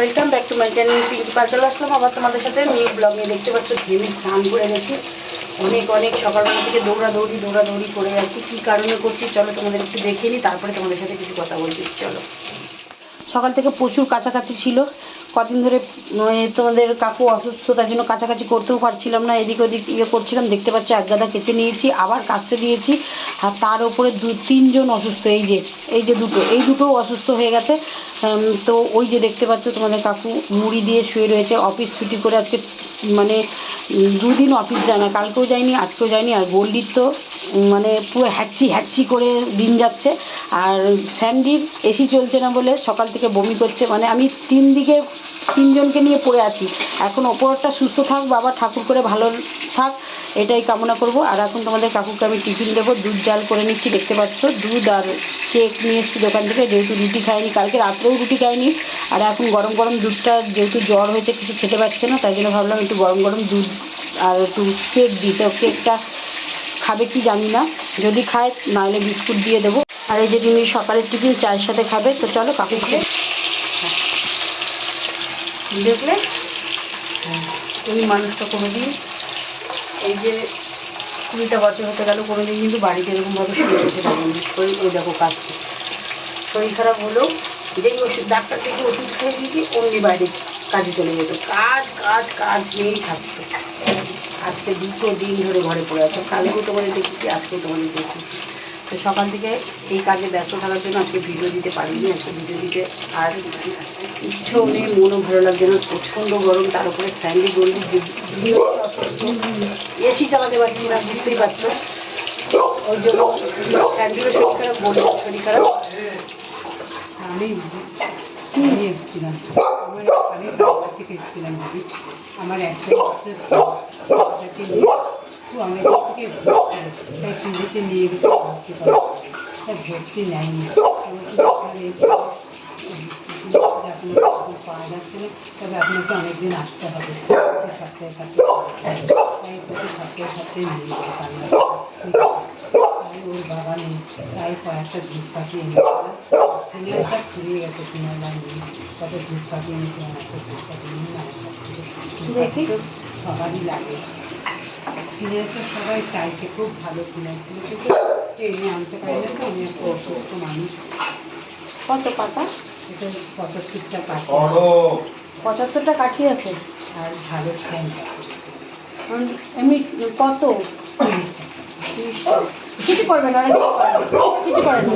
Welcome back to my channel Pinki Pachal আসলাম। আবার তোমাদের সাথে নিউ ব্লগ নিয়ে দেখতে পাচ্ছ ঘেমে স্নান করে গেছি। অনেক অনেক সকালবেলা থেকে দৌড়াদৌড়ি দৌড়াদৌড়ি করে গেছি কী কারণে করছি, চলো তোমাদের একটু দেখে নিই তারপরে তোমাদের সাথে কিছু কথা বলছি। চলো। সকাল থেকে প্রচুর কাছাকাছি ছিল। কদিন ধরে মানে তোমাদের কাকু অসুস্থ, তার জন্য কাছাকাছি করতেও পারছিলাম না। এদিক ওদিক ইয়ে করছিলাম, দেখতে পাচ্ছি, এক গাদা কেচে নিয়েছি, আবার কাচতে দিয়েছি। আর তার উপরে দু, তিনজন অসুস্থ, এই যে এই যে দুটো, এই দুটোও অসুস্থ হয়ে গেছে। তো ওই যে দেখতে পাচ্ছ তোমাদের কাকু মুড়ি দিয়ে শুয়ে রয়েছে। অফিস ছুটি করে আজকে মানে দুদিন অফিস যায় না। কালকেও যায়নি, আজকেও যায়নি। আর গোল্ডির তো মানে পুরো হ্যাচ্ছি হ্যাচ্ছি করে দিন যাচ্ছে। আর স্যান্ডির এসি চলছে না বলে সকাল থেকে বমি করছে। মানে আমি তিন দিকে, তিনজনকে নিয়ে পড়ে আছি। এখন ওপরটা সুস্থ থাক, বাবা ঠাকুর করে ভালো থাক। এটাই কামনা করব। আর এখন তোমাদের কাকুকে আমি টিফিন দেবো। দুধ জাল করে নিচ্ছি, দেখতে পাচ্ছ? দুধ আর কেক নিয়ে এসেছি দোকান থেকে, যেহেতু রুটি খাইনি, কালকে রাত্রেও রুটি খাইনি। আর এখন গরম গরম দুধটা, যেহেতু জ্বর হয়েছে, কিছু খেতে পারছে না, তাই জন্য ভাবলাম একটু গরম গরম দুধ আর একটু কেক দিই। তো কেকটা খাবে কি জানি না। যদি খায়, নাহলে বিস্কুট দিয়ে দেবো। আর এই যে তুমি সকালের টিফিন, চায়ের সাথে খাবে। তো চলো কাকু খাবে দেখলে? এই মানুষটা কোনোদিন এই যে কুড়িটা বছর হতে গেল, কোনোদিন কিন্তু বাড়িতে এরকমভাবে শুয়ে বসে থাকেনি। শরীর ওই দেখো কাজ শরীর খারাপ হলেও যেই ওষুধ, ডাক্তার থেকে ওষুধ খেয়ে দিয়েছি অমনি বাইরে কাজে চলে যেত। কাজ কাজ কাজ নিয়েই থাকতো। আজকে দুটো দিন ধরে ঘরে পড়ে আছে। কালকেও তোমাদের দেখেছি আজকেও তোমাদের দেখেছি। তো সকাল থেকে এই কাজে ব্যস্ত থাকার জন্য আজকে ভিডিও দিতে পারিনি, আজকে ভিডিও দিতে আর ইচ্ছেও নেই, মনও ভালো লাগছে না। প্রচণ্ড গরম, তার উপরে স্যান্ডি গন্ডি এসি চালাতে পারছি না, বুঝতেই পারছ? ওই জন্য শরীর খারাপ বলব শরীর খারাপ। আমি আমার থেকে এসেছিলাম নিয়ে আমাকে ডাক্তার এসে আপনার ওষুধ পাওয়া যাচ্ছে না তবে আপনাকে অনেকদিন আসতে হবে। সপ্তাহে সপ্তাহে তাই প্রতি সপ্তাহে সপ্তাহে নিয়ে যেতে পারলাম তাই ওর বাবা নেই তাই কয়েকটা দুধ পাঠিয়ে এনেছিলাম ফিনাইলটা ফুরিয়ে গেছে আর নেই তবে দুধ পাঠিয়ে এনেছিলাম একটা দুধ পাঠিয়ে নিয়ে। সবারই লাগে। ফিনাইলটা সবাই চাইছে খুব ভালো কিন্তু এনে আনতে পারি না তো আমি একটা অসুস্থ মানুষ। কত পাতা? পঁচাত্তরটা কাঠি। আছে। আর ফ্যান এমনি কত? কিছু করবে না কিছু করে না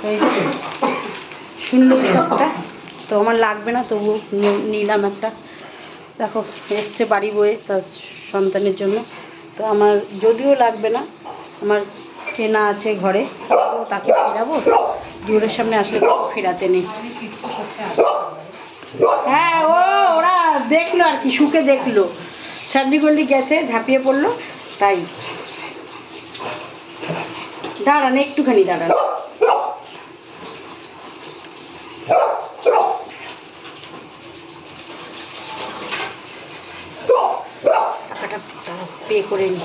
তো এই শুনলো সবটা তো আমার লাগবে না তবু নিলাম একটা। দেখো এসছে বাড়ি বয়ে তার সন্তানের জন্য। তো আমার যদিও লাগবে না আমার কেনা আছে ঘরে তাকে ফেরাবো। দূরের সামনে আসলে ফেরাতে নেই। হ্যাঁ ও, ওরা দেখল আর কি শুকে দেখল। স্যান্ডি গল্ডি গেছে, ঝাঁপিয়ে পড়ল, তাই। দাঁড়ান, একটুখানি দাঁড়ান। টাকাটা পে করে নি।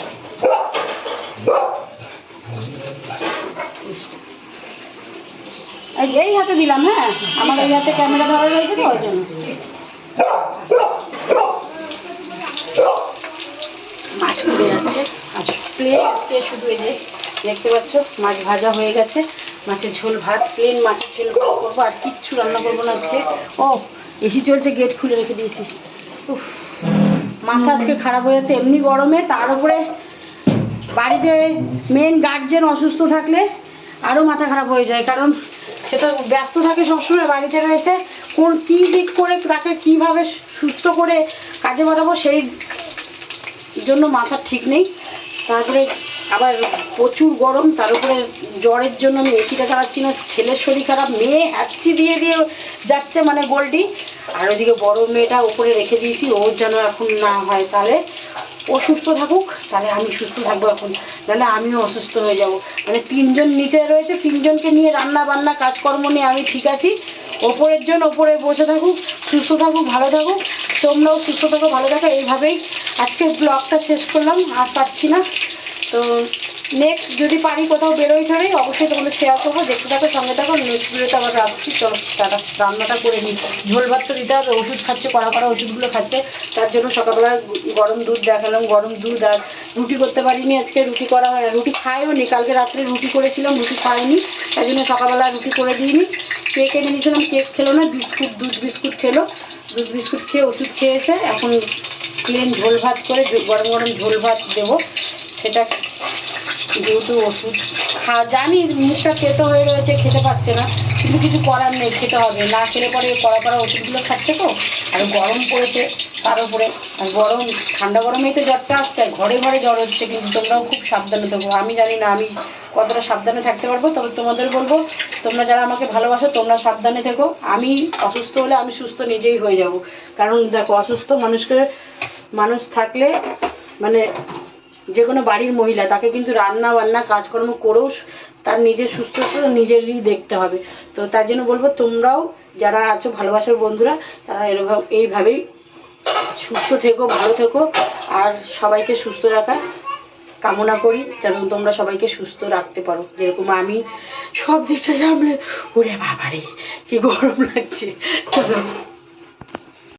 এই- হাতে দিলাম হ্যাঁ? আমার এই হাতে ক্যামেরা ধরা রয়েছে তো জন্য। মাছ যাচ্ছে। শুধু দেখতে পাচ্ছ, মাছ ভাজা হয়ে গেছে। মাছের ঝোল ভাত প্লেন মাছের ঝোল করব, আর কিচ্ছু রান্না করব না আজকে। ও, এসি চলছে গেট খুলে রেখে দিয়েছি। উফ, মাথা আজকে খারাপ হয়ে যাচ্ছে। এমনি গরমে, তার উপরে বাড়িতে মেন গার্জেন অসুস্থ থাকলে আরও মাথা খারাপ হয়ে যায়। কারণ সেটা ব্যস্ত থাকে সবসময়, বাড়িতে রয়েছে। কোন কী দিক করে তাকে কীভাবে সুস্থ করে কাজে বাড়াবো সেই জন্য মাথা ঠিক নেই। তারপরে আবার প্রচুর গরম, তার উপরে জ্বরের জন্য আমি এসিটা চালাচ্ছি না। ছেলের শরীর খারাপ, মেয়ে হ্যাচ্ছি দিয়ে দিয়ে যাচ্ছে মানে গোল্ডি আর ওইদিকে বড় মেয়েটা উপরে রেখে দিয়েছি ওর যেন এখন না হয় তাহলে। ও সুস্থ থাকুক, তাহলে আমি সুস্থ থাকব এখন। তাহলে আমিও অসুস্থ হয়ে যাব। মানে তিনজন নিচে রয়েছে, তিনজনকে নিয়ে রান্না বান্না, কাজকর্ম নিয়ে আমি ঠিক আছি। ওপরের জন ওপরে বসে থাকুক, সুস্থ থাকুক, ভালো থাকুক। তোমরাও সুস্থ থাকো, ভালো থাকো। এইভাবেই আজকে ব্লগটা শেষ করলাম, আর পাচ্ছি না। তো নেক্সট যদি পারি কোথাও বেরোই ধরে অবশ্যই তোমাদের শেয়ার করব। দেখতে থাকো, সঙ্গে থাকো নেক্সট ভিডিওতে আবার আসছি। চলো তারা রান্নাটা করে নিই। ঝোল ভাত তো দিতে হবে, ওষুধ খাচ্ছে কড়া কড়া ওষুধগুলো খাচ্ছে। তার জন্য সকালবেলা গরম দুধ দেখালাম, গরম দুধ আর রুটি করতে পারিনি আজকে, রুটি করা হয় না। রুটি খায়ও নি, কালকে রাত্রে রুটি করেছিলাম, রুটি খায়নি তাই জন্য সকালবেলা রুটি করে দিইনি। কেক এনে দিয়েছিলাম কেক খেলো না, বিস্কুট, দুধ বিস্কুট খেলো। দুধ বিস্কুট খেয়ে ওষুধ খেয়েছে এখন প্লেন ঝোল ভাত করে, গরম গরম ঝোল ভাত দেবো। সেটা যেহেতু ওষুধ। খা জানি মুখটা তেতো হয়ে রয়েছে, খেতে পাচ্ছে না। কিন্তু কিছু করার নেই, খেতে হবে। না খেলে পরে কড়া কড়া ওষুধগুলো খাচ্ছে তো। আর গরম পড়েছে তার উপরে। আর গরম, ঠান্ডা গরমেই তো জ্বরটা আসছে। ঘরে ঘরে জ্বর হচ্ছে, কিন্তু তোমরাও খুব সাবধানে থাকো। আমি জানি না, আমি কতটা সাবধানে থাকতে পারব। তবে তোমাদের বলব, তোমরা যারা আমাকে ভালোবাসো, তোমরা সাবধানে থেকো। আমি অসুস্থ হলে আমি সুস্থ নিজেই হয়ে যাব। কারণ দেখো, অসুস্থ মানুষকে, মানুষ থাকলে মানে যে কোনো বাড়ির মহিলা, তাকে কিন্তু রান্না বান্না, কাজকর্ম করেও তার নিজের সুস্থতা নিজেরই দেখতে হবে। তো তার জন্য বলব, তোমরাও যারা আছো, ভালোবাসার বন্ধুরা, তারা এরকম এইভাবেই সুস্থ থেকো, ভালো থেকো, আর সবাইকে সুস্থ রাখা কামনা করি, যেন তোমরা সবাইকে সুস্থ রাখতে পারো। যেরকম আমি সব দিকটা সামলে, ওরে বাবারে, কি গরম লাগছে। চলো।